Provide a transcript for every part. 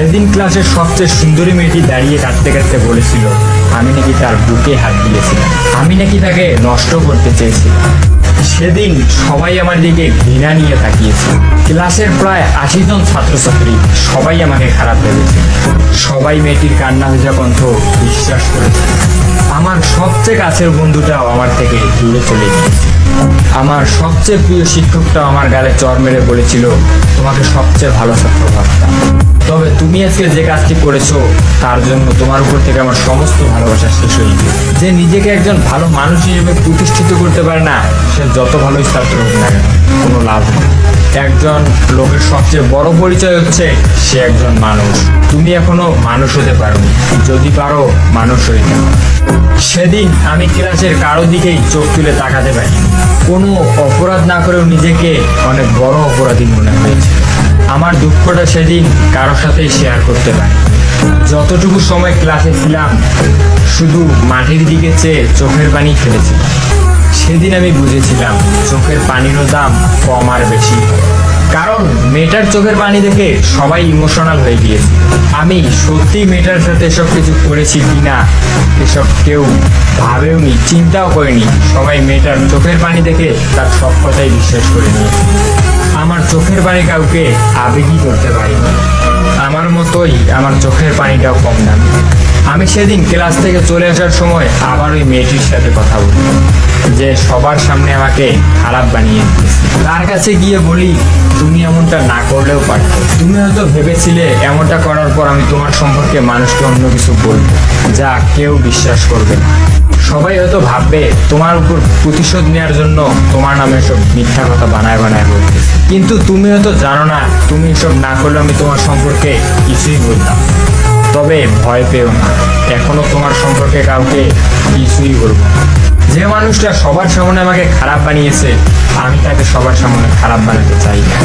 সেদিন ক্লাসের সবচেয়ে সুন্দরী মেয়েটি দাঁড়িয়ে কাঁদতে কাঁদতে বলেছিল, আমি নাকি তার বুকে হাত দিয়েছিলাম। আমি নাকি তাকে নষ্ট করতে চেয়েছিলাম। সেদিন সবাই আমার দিকে ঘৃণা নিয়ে তাকিয়েছে। ক্লাসের প্রায় আশি জন ছাত্রছাত্রী সবাই আমাকে খারাপ ভেবেছে সবাই মেয়েটির কান্না ভেজা কণ্ঠ বিশ্বাস করেছে আমার সবচেয়ে কাছের বন্ধুটাও আমার থেকে দূরে চলে গিয়েছে। আমার সবচেয়ে প্রিয় শিক্ষকটাও আমার গালে চর মেরে বলেছিল, তোমাকে সবচেয়ে ভালো ছাত্র ভাবতাম তবে তুমি আজকে যে কাজটি করেছ, তার জন্য তোমার উপর থেকে আমার সমস্ত ভালোবাসা শেষ হয়ে গিয়েছে। যে নিজেকে একজন ভালো মানুষ হিসেবে প্রতিষ্ঠিত করতে পারে না, সে যত ভালোই ছাত্র হোক না কেন, কোনো লাভ নেই। একজন লোকের সবচেয়ে বড় পরিচয় হচ্ছে সে একজন মানুষ। তুমি এখনও মানুষ হতে পারো যদি পারো, মানুষ হইতে পারো। সেদিন আমি ক্লাসের কারও দিকেই চোখ তুলে তাকাতে পারি কোনো অপরাধ না করেও নিজেকে অনেক বড় অপরাধী মনে হয়েছে। আমার দুঃখটা সেদিন কারোর সাথেই শেয়ার করতে পারি যতটুকু সময় ক্লাসে ছিলাম, শুধু মাটির দিকে চেয়ে চোখের পানি ফেলেছিলাম সেদিন আমি বুঝেছিলাম, চোখের পানিরও দাম কম আর বেশি। কারণ মেয়েটার চোখের পানি দেখে সবাই ইমোশনাল হয়ে গিয়েছে। আমি সত্যি মেয়েটার সাথে এসব কিছু করেছি কি না এসব কেউ ভাবেও নি, চিন্তাও করেনি। সবাই মেয়েটার চোখের পানি দেখে তার সব কথাই বিশ্বাস করে নিয়েছে। আমার চোখের পানি কাউকে আবেগই করতে পারিনি। আমার মতোই আমার চোখের পানিটাও কম দামি আমি সেদিন ক্লাস থেকে চলে আসার সময় আবার ওই মেয়েটির সাথে কথা বললাম, যে সবার সামনে আমাকে খারাপ বানিয়ে। তার কাছে গিয়ে বলি, তুমি এমনটা না করলেও পারত। তুমি হয়তো ভেবেছিলে এমনটা করার পর আমি তোমার সম্পর্কে মানুষকে অন্য কিছু বলব, যা কেউ বিশ্বাস করবে না। সবাই হয়তো ভাববে, তোমার উপর প্রতিশোধ নেওয়ার জন্য তোমার নামে সব মিথ্যা কথা বানায় বানায় বলতে। কিন্তু তুমি হয়তো জানো না, তুমি এসব না করলে আমি তোমার সম্পর্কে কিছুই বলতাম। তবে ভয় পেও না, এখনও তোমার সম্পর্কে কাউকে কিছুই বলব। যে মানুষটা সবার সামনে আমাকে খারাপ বানিয়েছে, আমি তাকে সবার সামনে খারাপ বানাতে চাই না।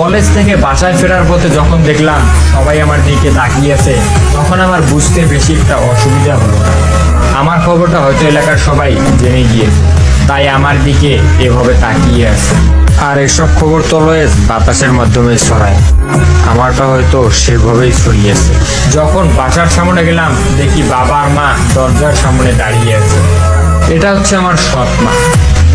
কলেজ থেকে বাসায় ফেরার পথে যখন দেখলাম সবাই আমার দিকে তাকিয়েছে তখন আমার বুঝতে বেশি একটা অসুবিধা হলো। না আমার খবরটা হয়তো এলাকার সবাই জেনে গিয়েছে, তাই আমার দিকে এভাবে তাকিয়ে আছে। আর এসব খবর তো অলওয়েজ বাতাসের মাধ্যমে ছড়ায়। আমারটা হয়তো সেভাবেই ছড়িয়েছে। যখন বাসার সামনে গেলাম, দেখি বাবা আর মা দরজার সামনে দাঁড়িয়ে আছে। এটা হচ্ছে আমার সৎ মা।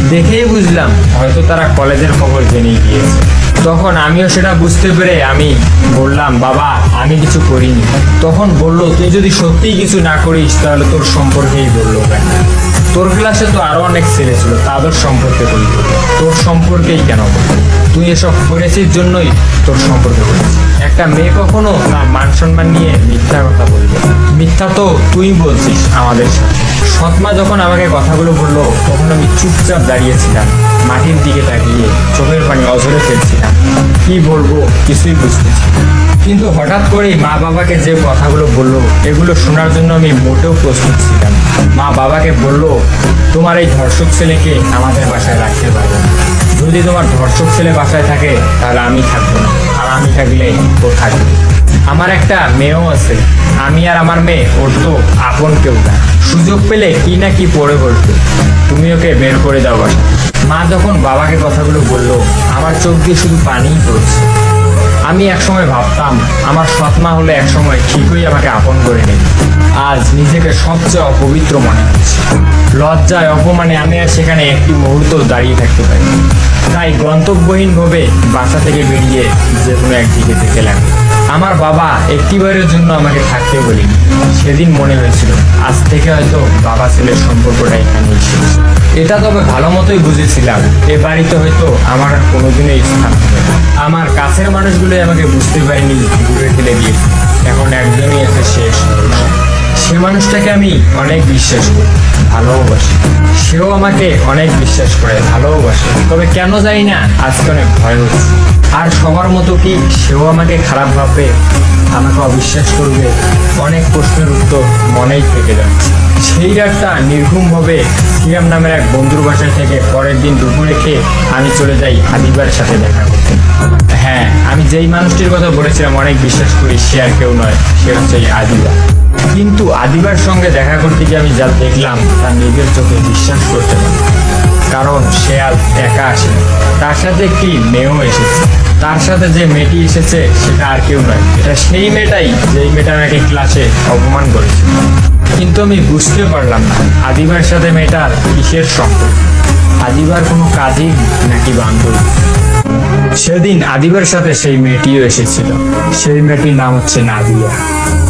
দেখেই বুঝলাম হয়তো তারা কলেজের খবর জেনে গিয়েছে। তখন আমিও সেটা বুঝতে পেরে আমি বললাম, বাবা, আমি কিছু করিনি। তখন বলল, তুই যদি সত্যিই কিছু না করিস, তাহলে তোর সম্পর্কেই বলল কেন? তোর ক্লাসে তো আরও অনেক ছেলে ছিল, তাদের সম্পর্কে বলব তোর সম্পর্কেই কেন তুই এসব করেছিস জন্যই তোর সম্পর্কে বলেছিস একটা মেয়ে কখনো তার মান সম্মান নিয়ে মিথ্যা কথা বলবে? মিথ্যা তো তুই বলছিস আমাদের সাথে। সৎমা যখন আমাকে কথাগুলো বলল, তখন আমি চুপচাপ দাঁড়িয়েছিলাম। মাটির দিকে তাকিয়ে চোখের পানি অঝরে ফেলছিলাম। কি বলব, কিছুই বুঝতেছি। কিন্তু হঠাৎ করেই মা বাবাকে যে কথাগুলো বলল, এগুলো শোনার জন্য আমি মোটেও প্রস্তুত ছিলাম মা বাবাকে বলল, তোমার এই ধর্ষক ছেলেকে আমাদের বাসায় রাখতে পারব যদি তোমার ধর্ষক ছেলে বাসায় থাকে, তাহলে আমি থাকব না। আর আমি থাকলে ও থাকবে আমার একটা মেয়েও আছে। আমি আর আমার মেয়ে, ওর তো আপন কেউ না। সুযোগ পেলে কি না কি পড়ে বলতো তুমি ওকে বের করে দাও মা যখন বাবাকে কথাগুলো বলল, আমার চোখ দিয়ে শুধু পানিই পড়ছে। আমি একসময় ভাবতাম, আমার সৎমা হলে একসময় ঠিকই আমাকে আপন করে নেবে। আজ নিজেকে সবচেয়ে অপবিত্র মনে হচ্ছে। লজ্জায়, অপমানে আমি আর সেখানে একটি মুহূর্ত দাঁড়িয়ে থাকতে পারি তাই গন্তব্যহীনভাবে বাসা থেকে বেরিয়ে যে কোনো একদিকে থেকে লাগল। আমার বাবা একটিবারের জন্য আমাকে থাকতে বলি সেদিন মনে হয়েছিল, আজ থেকে হয়তো বাবা ছেলের সম্পর্কটা এখানে ছিল এটা তবে ভালো মতোই বুঝেছিলাম, এ বাড়িতে হয়তো আমার আর কোনোদিনই স্থান হবে আমার কাছের মানুষগুলোই আমাকে বুঝতে পারিনি ঘুরে ফেলে দিয়েছে এখন একদমই এসে শেষ সে মানুষটাকে আমি অনেক বিশ্বাস করি, ভালোবাসি। সেও আমাকে অনেক বিশ্বাস করে, ভালোবাসে। তবে কেন জানি না, আজকে অনেক ভয় হচ্ছে। আর সবার মতো কি সেও আমাকে খারাপ ভাববে আমাকে অবিশ্বাস করবে? অনেক প্রশ্নের উত্তর মনেই থেকে যাচ্ছে। সেই রাতটা নির্ঘুমভাবে সিয়াম নামের এক বন্ধুর বাসায় থেকে পরের দিন দুপুরে খেয়ে আমি চলে যাই আদিবার সাথে দেখা করতে। হ্যাঁ আমি যেই মানুষটির কথা বলেছিলাম, অনেক বিশ্বাস করি সে আর কেউ নয়, সে হচ্ছে আদিবা কিন্তু আদিবার সঙ্গে দেখা করতে গিয়ে আমি যা দেখলাম তা নিজের চোখে বিশ্বাস করতে পারি কারণ সে আজ একা আসে তার সাথে একটি মেয়েও এসেছে। তার সাথে যে মেয়েটি এসেছে, সেটা আর কেউ নয়। এটা সেই মেয়েটাই যেই মেয়েটা আমাকে ক্লাসে অপমান করেছে। কিন্তু আমি বুঝতে পারলাম না, আদিবার সাথে মেয়েটার কিসের সম্পর্ক? আদিবার কোনো কাজই নাকি বান্ধবী? সেদিন আদিবার সাথে সেই মেয়েটিও এসেছিল। সেই মেয়েটির নাম হচ্ছে নাদিয়া।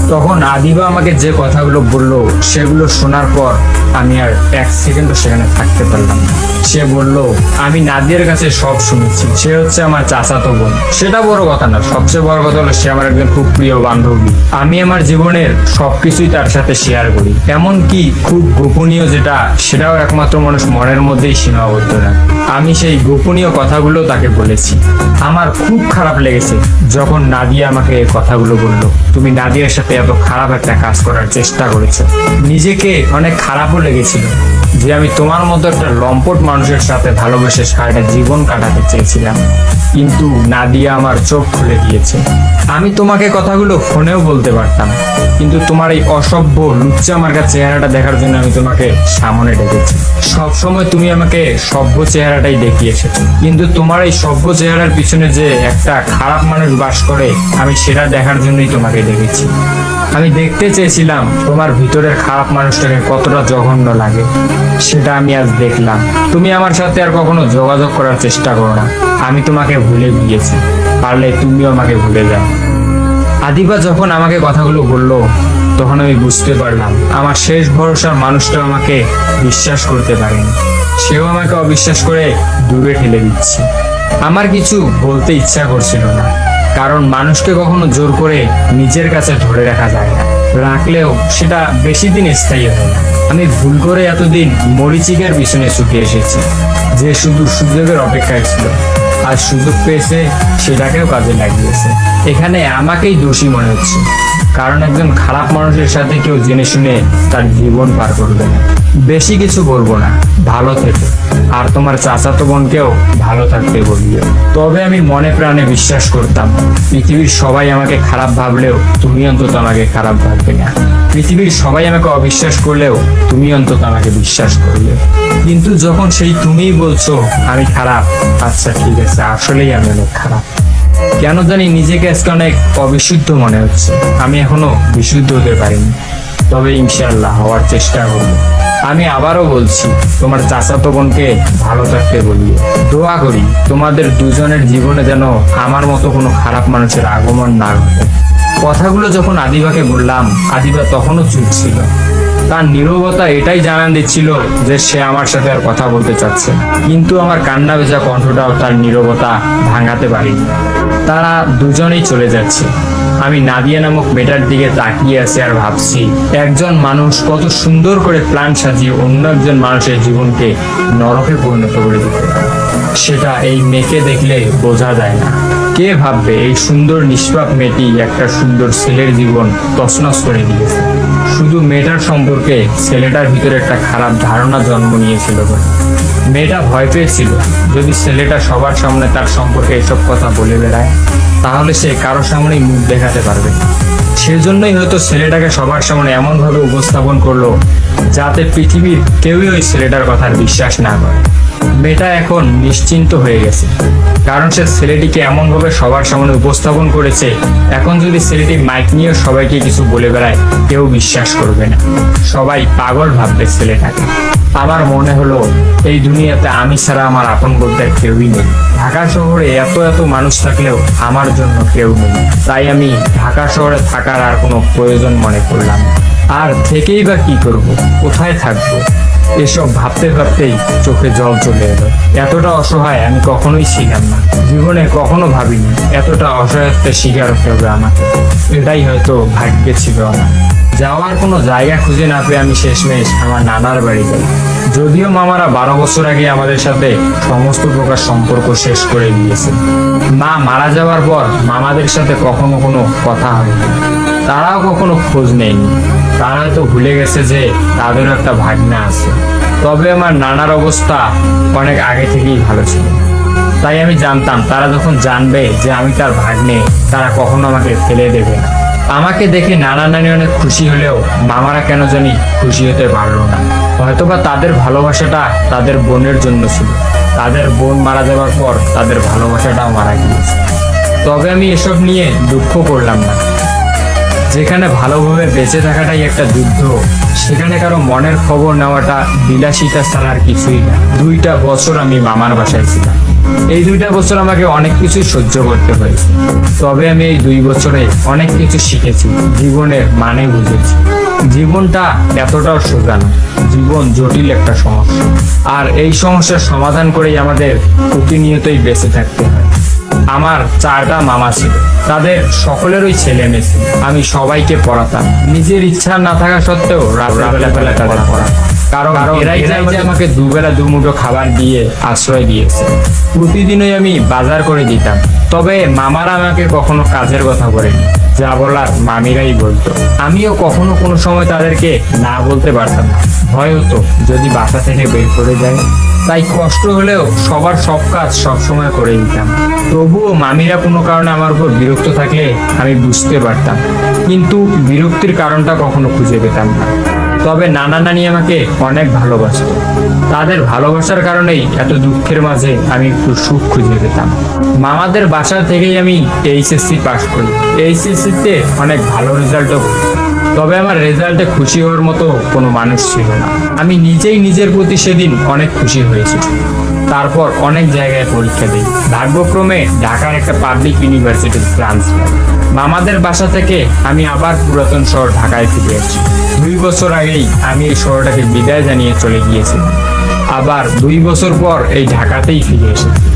তখন আদিবা আমাকে যে কথাগুলো বলল, সেগুলো শোনার পর আমি আর এক সেকেন্ডও সেখানে থাকতে পারলাম না। সে বলল, আমি নাদিয়ার কাছে সব শুনেছি। সে হচ্ছে আমার চাচাতো বোন। সেটা বড় কথা না। সবচেয়ে বড় কথা হলো সে আমার একজন খুব প্রিয় বান্ধবী। আমি আমার জীবনের সবকিছুই তার সাথে শেয়ার করি। এমনকি খুব গোপনীয় যেটা, সেটাও একমাত্র মানুষ মনের মধ্যেই সীমাবদ্ধ না আমি সেই গোপনীয় কথাগুলো তাকে বলেছি। আমার খুব খারাপ লেগেছে যখন নাদিয়া আমাকে এই কথাগুলো বলল। তুমি নাদিয়ার সাথে এত খারাপ একটা কাজ করার চেষ্টা করেছ। নিজেকে অনেক খারাপও লেগেছিল। যে আমি তোমার মতো একটা লম্পট মানুষের সাথে ভালোবেসে সারাটা জীবন কাটাতে চেয়েছিলাম। কিন্তু নাদিয়া আমার চোখ খুলে দিয়েছে। আমি তোমাকে কথাগুলো ফোনেও বলতে পারতাম, কিন্তু তোমার এই অসভ্য, লুচ্চা মার্কা চেহারাটা দেখার জন্য আমি তোমাকে সামনে ডেকেছি। সবসময় তুমি আমাকে সভ্য চেহারাটাই দেখিয়েছো। কিন্তু তোমার এই সভ্য চেহারার পিছনে যে একটা খারাপ মানুষ বাস করে, আমি সেটা দেখার জন্যই তোমাকে ডেকেছি। আমি দেখতে চেয়েছিলাম তোমার ভিতরের খারাপ মানুষটাকে কতটা জঘন্য লাগে, সেটা আমি আজ দেখলাম। তুমি আমার সাথে আর কখনো যোগাযোগ করার চেষ্টা করো না। আমি তোমাকে ভুলে গিয়েছি। পারলে তুমিও আমাকে ভুলে যাও। আদিবা যখন আমাকে কথাগুলো বলল, তখন আমি বুঝতে পারলাম, আমার শেষ ভরসার মানুষটা আমাকে বিশ্বাস করতে পারেনি। সেও আমাকে অবিশ্বাস করে দূরে ঠেলে দিচ্ছে। আমার কিছু বলতে ইচ্ছা করছিল না। কারণ মানুষকে কখনো জোর করে নিজের কাছে ধরে রাখা যায় না। রাখলেও সেটা বেশি দিন স্থায়ী হয় আমি ভুল করে এতদিন মরিচিকার পিছনে ছুটে এসেছি, যে শুধু সুযোগের অপেক্ষায় ছিল। আর সুযোগ পেয়েছে সেটাকেও কাজে লাগিয়েছে। এখানে আমাকেই দোষী মনে হচ্ছে। কারণ একজন খারাপ মানুষের সাথে কেউ জেনে শুনে তার জীবন পার করবে না। বেশি কিছু বলব না, ভালো থেকে। আর তোমার চাচাতো বোনকেও ভালো থাকতে বলিও। তবে আমি মনে প্রাণে বিশ্বাস করতাম, পৃথিবীর সবাই আমাকে খারাপ ভাবলেও তুমি অন্তত আমাকে খারাপ ভাববে না। পৃথিবীর সবাই আমাকে অবিশ্বাস করলেও তুমি অন্তত আমাকে বিশ্বাস করলে। কিন্তু যখন সেই তুমিই বলছো, আমি খারাপ আচ্ছা ঠিক আছে, আসলেই আমি অনেক খারাপ। কেন জানি নিজেকে আজকে অনেক অবিশুদ্ধ মনে হচ্ছে। আমি এখনও বিশুদ্ধ হতে পারিনি। তবে ইনশাল্লাহ হওয়ার চেষ্টা করব। আমি আবারও বলছি, তোমার চাচাতো বোনকে ভালো থাকতে বলি দোয়া করি, তোমাদের দুজনের জীবনে যেন আমার মতো কোনো খারাপ মানুষের আগমন না ঘটে। কথাগুলো যখন আদিবাকে বললাম, আদিবা তখনও চুপ ছিল। তার নীরবতা এটাই জানান দিচ্ছিল যে সে আমার সাথে আর কথা বলতে চাচ্ছে। কিন্তু আমার কান্না ভেজা কণ্ঠটাও তার নীরবতা ভাঙাতে পারিনি। তারা দুজনেই চলে যাচ্ছে। আমি নাদিয়া নামক মেয়েটার দিকে তাকিয়ে আছি আর ভাবছি, একজন মানুষ কত সুন্দর করে প্ল্যান সাজিয়ে অন্য একজন মানুষের জীবনকে নরকে পরিণত করে দিতে সেটা এই মেয়েকে দেখলে বোঝা যায় না। কে ভাববে এই সুন্দর নিষ্পাপ মেয়েটি একটা সুন্দর ছেলের জীবন তছনছ করে দিয়েছে? শুধু মেয়েটার সম্পর্কে ছেলেটার ভিতরে একটা খারাপ ধারণা জন্ম নিয়েছিল বলে। মেয়েটা ভয় পেয়েছিল, যদি ছেলেটা সবার সামনে তার সম্পর্কে এসব কথা বলে বেড়ায়, তাহলে সে কারোর সামনেই মুখ দেখাতে পারবে সেজন্যই হয়তো ছেলেটাকে সবার সামনে এমনভাবে উপস্থাপন করল, যাতে পৃথিবীর কেউই ওই ছেলেটার কথার বিশ্বাস না করে। মেয়েটা এখন নিশ্চিন্ত হয়ে গেছে। কারণ সে ছেলেটিকে এমনভাবে সবার সামনে উপস্থাপন করেছে, এখন যদি ছেলেটি মাইক নিয়ে সবাইকে কিছু বলে বেড়ায়, কেউ বিশ্বাস করবে না। সবাই পাগল ভাববে ছেলেটাকে। আমার মনে হলো, এই দুনিয়াতে আমি ছাড়া আমার আপন বলতে কেউই নেই। ঢাকা শহরে এত এত মানুষ থাকলেও আমার জন্য কেউ নেই। তাই আমি ঢাকা শহরে থাকার আর কোনো প্রয়োজন মনে করলাম। আর থেকেই বা কি করব? কোথায় থাকব? এসব ভাবতে ভাবতেই চোখে জল চলে এলো। এতটা অসহায় আমি কখনোই ছিলাম না। জীবনে কখনো ভাবিনি, এতটা অসহায়ত্বের শিকার হতে হবে আমাকে। এটাই হয়তো ভাগ্যে ছিল আমার। যাওয়ার কোনো জায়গা খুঁজে না পেয়ে আমি শেষমেশ আমার নানার বাড়ি যাই যদিও মামারা বারো বছর আগে আমাদের সাথে সমস্ত প্রকার সম্পর্ক শেষ করে দিয়েছে মা মারা যাওয়ার পর মামাদের সাথে কখনো কোনো কথা হয়নি। তারাও কখনো খোঁজ নেয়নি। তারা হয়তো ভুলে গেছে যে তাদেরও একটা ভাগনা আছে। তবে আমার নানার অবস্থা অনেক আগে থেকেই ভালো ছিল। তাই আমি জানতাম, তারা যখন জানবে যে আমি তার ভাগ্নে, তারা কখনো আমাকে ফেলে দেবে না। আমাকে দেখে নানা নানি অনেক খুশি হলেও মামারা কেন জানি খুশি হতে পারল না। হয়তোবা তাদের ভালোবাসাটা তাদের বোনের জন্য ছিল। তাদের বোন মারা যাওয়ার পর তাদের ভালোবাসাটাও মারা গিয়েছে। তবে আমি এসব নিয়ে দুঃখ করলাম না। যেখানে ভালোভাবে বেঁচে থাকাটাই একটা যুদ্ধ। সেখানে কারও মনের খবর নেওয়াটা বিলাসিতা ছাড়া আর কিছুই না। দুইটা বছর আমি মামার বাসায় ছিলাম। এই দুইটা বছর আমাকে অনেক কিছু সহ্য করতে হয়েছে। তবে আমি এই দুই বছরে অনেক কিছু শিখেছি, জীবনের মানে বুঝেছি। জীবনটা এতটাও সোজা না জীবন জটিল একটা সমস্যা। আর এই সমস্যার সমাধান করেই আমাদের প্রতিনিয়তই বেঁচে থাকতে হয়। আমার চারটা মামা ছিল। তাদের সকলেরই ছেলে মেয়ে আমি সবাইকে পড়াতাম। নিজের ইচ্ছা না থাকা সত্ত্বেও রাত্রেবেলা বেলা তাদের পড়াতাম। কারণ এরাই যে আমাকে দুবেলা দুমুঠো খাবার দিয়ে আশ্রয় দিয়েছে। প্রতিদিনই আমি বাজার করে দিতাম। তবে মামারা আমাকে কখনো কাজের কথা বলেনি। যা বলার মামিরাই বলতো। আমিও কখনো কোনো সময় তাদেরকে না বলতে পারতাম না। ভয় হতো যদি বাসা থেকে বের করে যায় তাই কষ্ট হলেও সবার সব কাজ সবসময় করে দিতাম। তবুও মামিরা কোনো কারণে আমার উপর বিরক্ত থাকলে আমি বুঝতে পারতাম। কিন্তু বিরক্তির কারণটা কখনো খুঁজে পেতাম না। তবে নানা নানি আমাকে অনেক ভালোবাসত। তাদের ভালোবাসার কারণেই এত দুঃখের মাঝে আমি একটু সুখ খুঁজে পেতাম। মামাদের বাসা থেকেই আমি এইচএসসি পাস করি। এইচএসসিতে অনেক ভালো রেজাল্টও তবে আমার রেজাল্টে খুশি হওয়ার মতো কোনো মানুষ ছিল না। আমি নিজেই নিজের প্রতি সেদিন অনেক খুশি হয়েছি। তারপর অনেক জায়গায় পরীক্ষা দিই। ভাগ্যক্রমে ঢাকার একটা পাবলিক ইউনিভার্সিটির ব্রাঞ্চ মামাদের বাসা থেকে আমি আবার পুরাতন শহর ঢাকায় ফিরে আসি দুই বছর আগেই আমি এই শহরটাকে বিদায় জানিয়ে চলে গিয়েছিলাম আবার দুই বছর পর এই ঢাকাতেই ফিরে এসেছি।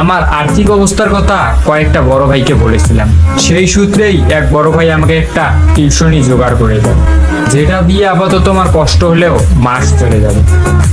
আমার আর্থিক অবস্থার কথা কয়েকটা বড় ভাইকে বলেছিলাম। সেই সূত্রেই এক বড় ভাই আমাকে একটা টিউশনি জোগাড় করে দেয়। যেটা দিয়ে আপাতত আমার কষ্ট হলেও মাস চলে যাবে।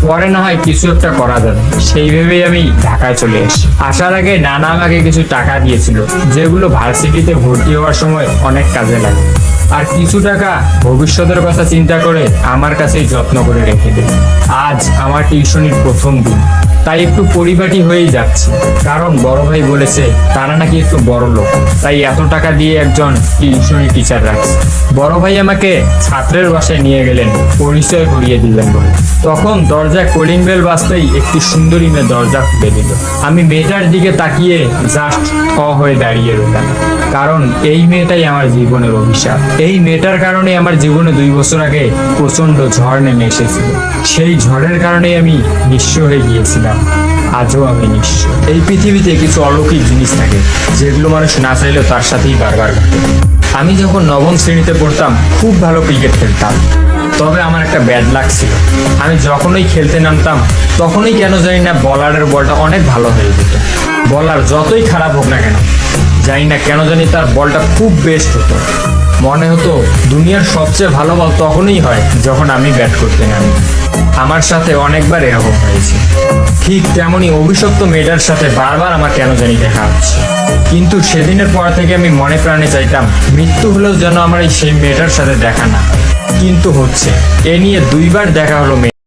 পরে না হয় কিছু একটা করা যাবে। সেই ভেবেই আমি ঢাকায় চলে এসেছি আসার আগে নানা আমাকে কিছু টাকা দিয়েছিল, যেগুলো ভার্সিটিতে ভর্তি হওয়ার সময় অনেক কাজে লাগে। আর কিছু টাকা ভবিষ্যতের কথা চিন্তা করে আমার কাছেই যত্ন করে রেখে দেয় আজ আমার টিউশনির প্রথম দিন। তাই একটু পরিপাটি হয়েই যাচ্ছে। কারণ বড় ভাই বলেছে, তারা নাকি একটু বড় লোক। তাই এত টাকা দিয়ে একজন টিউশনি টিচার রাখছে। বড় ভাই আমাকে ছাত্রের বাসায় নিয়ে গেলেন, পরিচয় করিয়ে দিলেন বলে। তখন দরজা কলিং বেল বাজতেই একটি সুন্দরী মেয়ে দরজা খুলে দিল। আমি মেয়েটার দিকে তাকিয়ে জাস্ট থ হয়ে দাঁড়িয়ে রইলাম। কারণ এই মেয়েটাই আমার জীবনের অভিশাপ। এই মেয়েটার কারণে আমার জীবনে দুই বছর আগে প্রচণ্ড ঝড় নেমে এসেছিল। সেই ঝড়ের কারণে আমি নিঃস্ব হয়ে গিয়েছিলাম। আজও আমি নিঃস্ব এই পৃথিবীতে কিছু অলৌকিক জিনিস থাকে, যেগুলো মানুষ না চাইলেও তার সাথেই বারবার ঘটে। আমি যখন নবম শ্রেণীতে পড়তাম, খুব ভালো ক্রিকেট খেলতাম। তবে আমার একটা ব্যাড লাক ছিল। আমি যখনই খেলতে নামতাম, তখনই কেন জানি না বলারের বলটা অনেক ভালো হয়ে যেত। বলার যতই খারাপ হোক না কেন, জানি না কেন জানি তার বলটা খুব বেস্ট হতো। মনে হতো দুনিয়ার সবচেয়ে ভালো বল তখনই হয় যখন আমি ব্যাট করতে নামি। আমার সাথে অনেকবার এরকম হয়েছে। ঠিক তেমনই অভিশপ্ত মেয়েটার সাথে বারবার আমার কেন জানি দেখা হচ্ছে। কিন্তু সেদিনের পর থেকে আমি মনে প্রাণে চাইতাম, মৃত্যু হলেও যেন আমার এই সেই মেয়েটার সাথে দেখা না কিন্তু হচ্ছে, এ নিয়ে দুইবার দেখা হলো মেয়ে